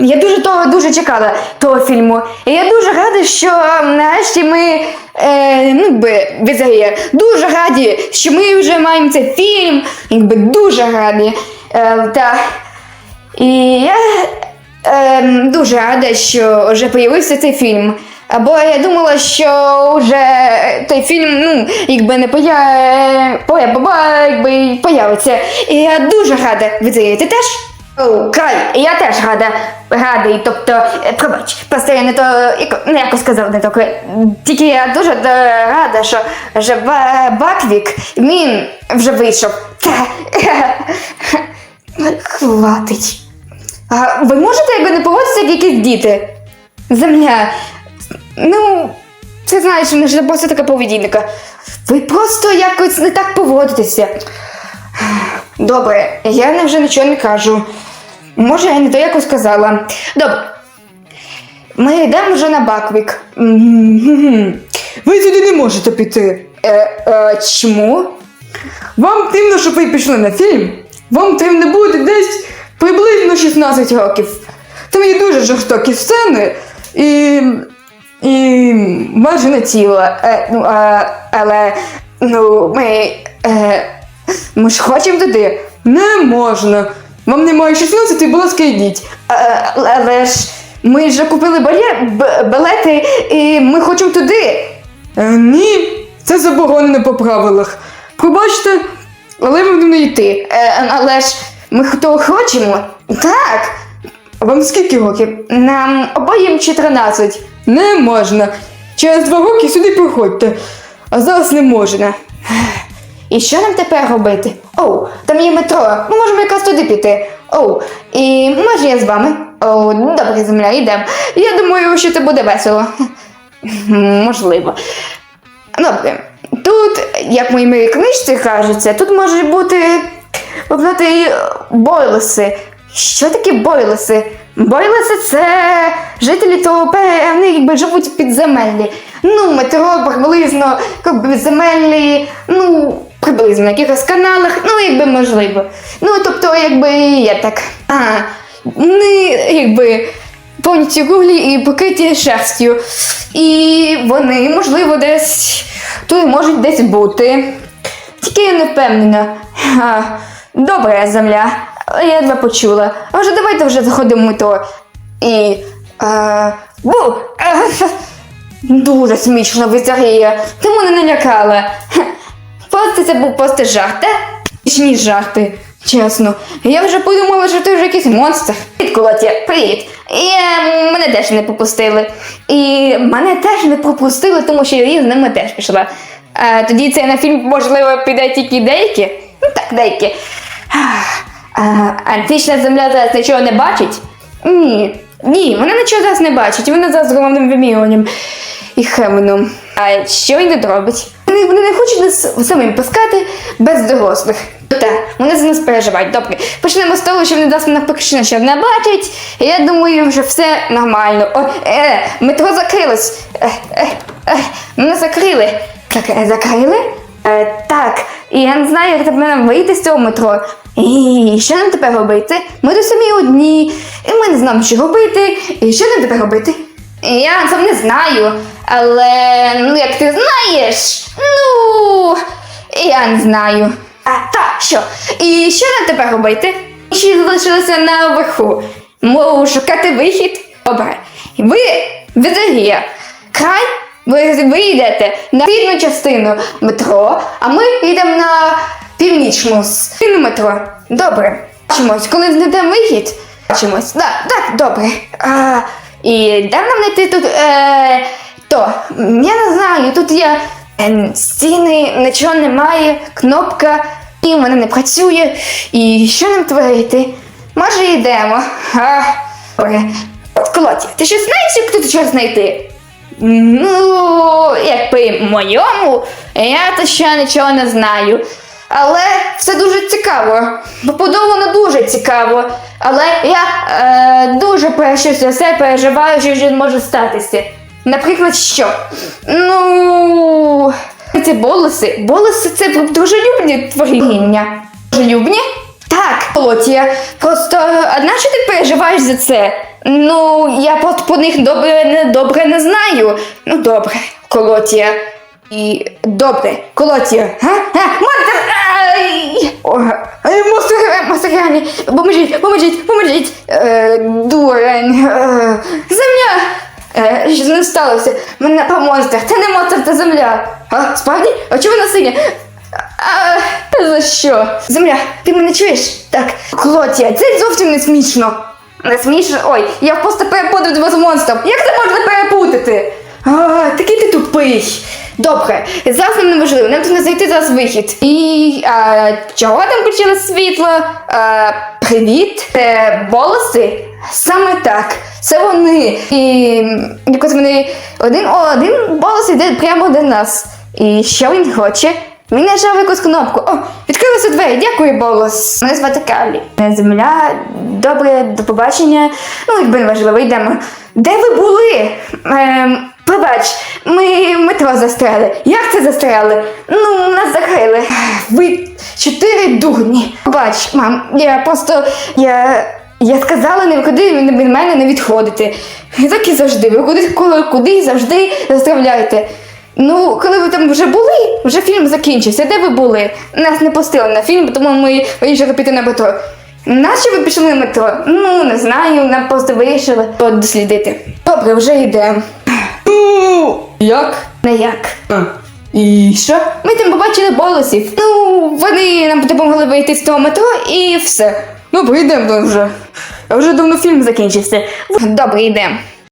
Я дуже того дуже чекала того фільму. І я дуже рада, що нарешті ми е, ну, якби, візає, дуже раді, що ми вже маємо цей фільм. Якби дуже раді. Е, та, і я е, дуже рада, що вже появився цей фільм. Або я думала, що вже той фільм, ну, якби не поя... поя... якби появиться. І я дуже рада. Ви ти теж? О, край, я теж рада, радий, тобто, е, пробач, просто я не то, яко- ну, якось сказав не то, тільки я дуже е, рада, що вже Ба- Баквік, він вже вийшов. Та, Хватить. А ви можете якби не поводитися як якісь діти? Земля. Ну, це знаєш, не ж просто така поведінка. Ви просто якось не так поводитеся. Добре, я не вже нічого не кажу. Може, я не то якось сказала. Добре. Ми йдемо вже на Баквік. Ви сюди не можете піти. Е, е, чому? Вам потрібно, щоб ви пішли на фільм. Вам потрібно буде десь приблизно 16 років. Там є дуже жорстокі сцени і. і майже не тіло. Е, ну, а, але ну, ми. Е, ми ж хочемо туди. Не можна. Вам немає 16, будь ласка, йдіть. Е, але ж ми вже купили бале- б- билети і ми хочемо туди. Е, ні, це заборонено по правилах. Пробачте, але ви не йти. Е, але ж ми хто хочемо. Так. Вам скільки років? Нам обоїм 14. Не можна. Через два роки сюди приходьте. А зараз не можна. І що нам тепер робити? Оу, там є метро. Ми можемо якраз туди піти. Оу, і може я з вами? Оу, добре, земля, йдемо. Я думаю, що це буде весело. Можливо. Добре. Тут, як в моїй книжці кажеться, тут можуть бути знаєте, бойлеси. Що таке бойлеси? Бойлеси це жителі того певних, якби живуть в підземеллі. Ну, метро приблизно, підземеллі, ну, приблизно на якихось каналах, ну, якби можливо. Ну, тобто, якби є так. А, вони, якби, повністю круглі і покриті шерстю. І вони, можливо, десь тут можуть десь бути. Тільки я не впевнена. А, добре, земля. Я тебе почула. А вже давайте вже заходимо метро. І. А, бу, а, дуже смішно визарія. Ти мене налякала. Просто це був просто жарт, та? Смішні жарти, чесно. Я вже подумала, що ти вже якийсь монстр. Привіт, Колотя, привіт. І е, мене теж не пропустили. І мене теж не пропустили, тому що я з ними теж пішла. А, тоді це на фільм, можливо, піде тільки деякі. Ну так, деякі. А, антична земля зараз нічого не бачить? Ні. Ні, вона нічого зараз не бачить. Вона зараз головним вимірюванням і Хеменом. А що він тут робить? Вони, вони не хочуть нас самим пускати без дорослих. Так, вони за нас переживають. Добре, почнемо з того, що вони нас наприкшено, що не бачать. І я думаю, вже все нормально. О, е, метро закрилось. Е, е, е, мене закрили. Так, е, закрили? Е, так, і я не знаю, як тепер нам вийти з цього метро. І що нам тепер робити? Ми тут самі одні, і ми не знаємо, що робити. І що нам тепер робити? Я сам не знаю, але ну як ти знаєш, ну я не знаю. А так, що? І що нам тепер робити? Ще залишилося наверху. Можу шукати вихід. Добре. Ви Візагія. Край, ви, ви йдете на східну частину метро, а ми йдемо на північну частину метро. Добре. Бачимось, коли знайдемо вихід. Бачимось. Да, так, добре. А, і де нам знайти тут е, то? Я не знаю, тут є е, стіни, нічого немає, кнопка, і вона не працює. І що нам творити? Може йдемо. А, добре. Ти що знаєш, як тут щось знайти? Ну, якби моєму, я то ще нічого не знаю. Але все дуже цікаво. Побудовано дуже цікаво. Але я е, дуже перше за все переживаю, що вже може статися. Наприклад, що? Ну. Ці болоси. Болоси це дружелюбні творіння. Дружелюбні? Так, Колотія, просто одна що ти переживаєш за це? Ну, я просто по них добре не добре не знаю. Ну, добре, Колотія. І добре, Колотія. Га? Га? О, ай, монстр, монстр. Поможіть, поможіть, поможіть. Е, дурень. Е, земля. Е, що не сталося? Мене напав монстр. Це не монстр, це земля. А, справді? А чого вона синя? А, та за що? Земля, ти мене чуєш? Так, Клотія, це зовсім не смішно. Не смішно? Ой, я просто перепутав тебе з монстром. Як це можна перепутати? А, такий ти тупий. Добре, зараз нам не важливо, нам треба знайти зараз вихід. І а, чого там включили світло? А, привіт, це волоси? Саме так, це вони. І якось вони один один волос йде прямо до нас. І що він хоче? Він нажав якусь кнопку. О, відкрилися двері. Дякую, Болос. Мене звати Карлі. Земля. Добре, до побачення. Ну, якби не важливо, йдемо. Де ви були? Ем, пробач, ми метро застряли. Як це застряли? Ну, нас закрили. Ви чотири дурні. Бач, мам, я просто. я. Я сказала не куди від мене не відходити. Так і завжди. Ви куди, коли, куди завжди заставляєте. Ну, коли ви там вже були, вже фільм закінчився. Де ви були? Нас не пустили на фільм, тому ми вирішили піти на метро. Нащо ви пішли на метро? Ну, не знаю, нам просто вирішили дослідити. Добре, вже йдемо. Ну, як? Не як. А, і Що? Ми там побачили болосів. Ну, вони нам допомогли вийти з того метро і все. ну, йдемо вже. А вже давно фільм закінчився. Добре, йдемо.